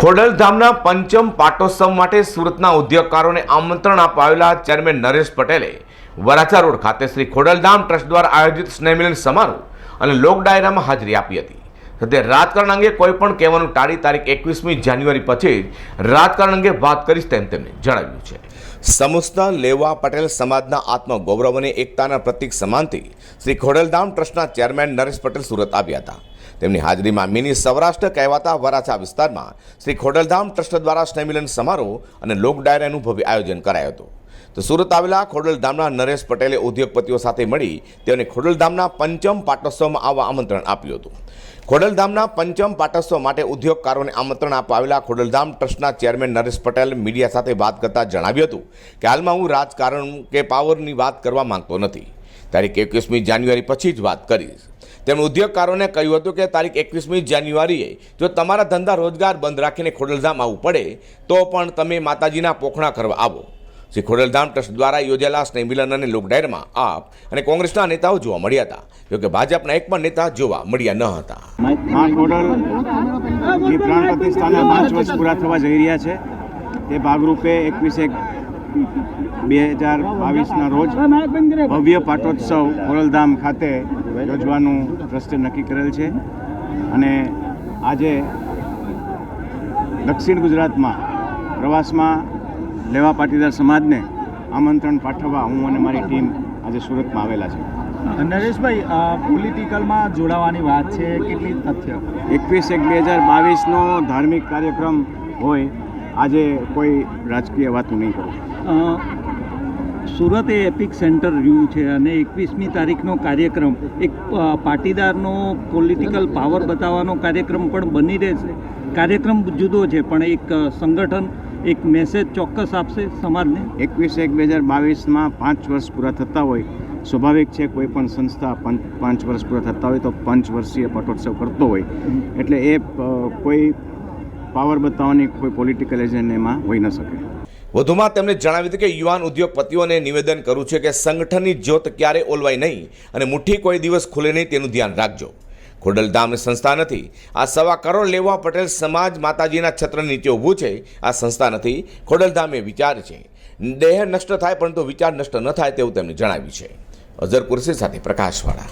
ખોડલધામના પંચમ પાટોત્સવ માટે સુરતના ઉદ્યોગકારોને આમંત્રણ અપાવેલા ચેરમેન નરેશ પટેલે વરાછા રોડ ખાતે શ્રી ખોડલધામ ટ્રસ્ટ દ્વારા આયોજિત સ્નેહમિલન સમારોહ અને લોક ડાયરામાં હાજરી આપી હતી. સાથે રાજકારણ અંગે કોઈ પણ કહેવાનું ટાળી તારીખ એકવીસમી જાન્યુઆરી પછી જ રાજકારણ અંગે વાત કરીશ તેમ તેમણે જણાવ્યું છે. સમસ્તા લેવા પટેલ સમાજના આત્મગૌરવ અને એકતાના પ્રતીક સમાનથી શ્રી ખોડલધામ ટ્રસ્ટના ચેરમેન નરેશ પટેલ સુરત આવ્યા હતા. તેમની હાજરીમાં મિની સૌરાષ્ટ્ર કહેવાતા વરાછા વિસ્તારમાં શ્રી ખોડલધામ ટ્રસ્ટ દ્વારા સ્નેહમિલન સમારોહ અને લોક ડાયરાનું ભવ્ય આયોજન કરાયું હતું. તો સુરત આવેલા ખોડલધામના નરેશ પટેલે ઉદ્યોગપતિઓ સાથે મળી તેઓને ખોડલધામના પંચમ પાટોત્સવમાં આવવા આમંત્રણ આપ્યું હતું. ખોડલધામના પંચમ પાટોત્સવ માટે ઉદ્યોગકારોને આમંત્રણ આપવા આવેલા ખોડલધામ ટ્રસ્ટના ચેરમેન નરેશ પટેલ મીડિયા સાથે વાત કરતા જણાવ્યું હતું કે, હાલમાં હું રાજકારણ કે પાવરની વાત કરવા માંગતો નથી. તારીખ એકવીસમી જાન્યુઆરી પછી જ વાત કરીશ. તેમણે ઉદ્યોગકારોને કહ્યું હતું કે તારીખ એકવીસમી જાન્યુઆરીએ જો તમારા ધંધા રોજગાર બંધ રાખીને ખોડલધામ આવવું પડે, તો પણ તમે માતાજીના પોખણા કરવા આવો. શ્રી ખોડલધામ ટ્રસ્ટ દ્વારા યોજાયેલા સ્નેહમિલન અને લોકડાયરમાં આપ અને કોંગ્રેસના નેતાઓ જોવા મળ્યા હતા, જોકે ભાજપના એક પણ નેતા જોવા મળ્યા ન હતા. પાંચ વર્ષ પૂરા થવા જઈ રહ્યા છે, તે ભાગરૂપે એકવીસ એક બે હજાર બાવીસના રોજ ભવ્ય પાટોત્સવ ખોડલધામ ખાતે યોજવાનું ટ્રસ્ટે નક્કી કરેલ છે. અને આજે દક્ષિણ ગુજરાતમાં પ્રવાસમાં લેવા પાટીદાર સમાજને આમંત્રણ પાઠવવા હું અને મારી ટીમ આજે સુરતમાં આવેલા છે. નરેશભાઈ પોલિટિકલમાં જોડાવાની વાત છે કેટલી તથ્ય? એકવીસ એક બે હજાર બાવીસનો ધાર્મિક કાર્યક્રમ હોય આજે કોઈ રાજકીય વાતું નહીં કરું. સુરત એ એપિક સેન્ટર રહ્યું છે અને એકવીસમી તારીખનો કાર્યક્રમ, એક પાટીદારનો પોલિટિકલ પાવર બતાવવાનો કાર્યક્રમ પણ બની રહેશે કાર્યક્રમ જુદો છે, પણ એક સંગઠન એક મેસેજ ચોક્કસ આપશે સમાજને. એકવીસ એક બે હજાર બાવીસમાં પાંચ વર્ષ પૂરા થતા હોય, સ્વાભાવિક છે કોઈ પણ સંસ્થા પંચ વર્ષ પૂરા થતા હોય તો પાંચ વર્ષીય પટોત્સવ કરતો હોય. એટલે એ કોઈ પાવર બતાવવાની કોઈ પોલિટિકલ એજન્ડ એમાં હોઈ ન શકે. વધુમાં તેમણે જણાવ્યું હતું કે યુવાન ઉદ્યોગપતિઓને નિવેદન કરું છે કે સંગઠનની જ્યોત ક્યારે ઓલવાય નહીં અને મુઠ્ઠી કોઈ દિવસ ખુલે નહીં તેનું ધ્યાન રાખજો. ખોડલધામની સંસ્થા નથી. આ સવા કરોડ લેવા પટેલ સમાજ માતાજીના છત્ર નીચે ઊભું છે. આ સંસ્થા નથી. ખોડલધામ એ વિચાર છે. દેહ નષ્ટ થાય પરંતુ વિચાર નષ્ટ ન થાય તેવું તેમણે જણાવ્યું છે. અઝર કુરશી સાથે પ્રકાશવાળા.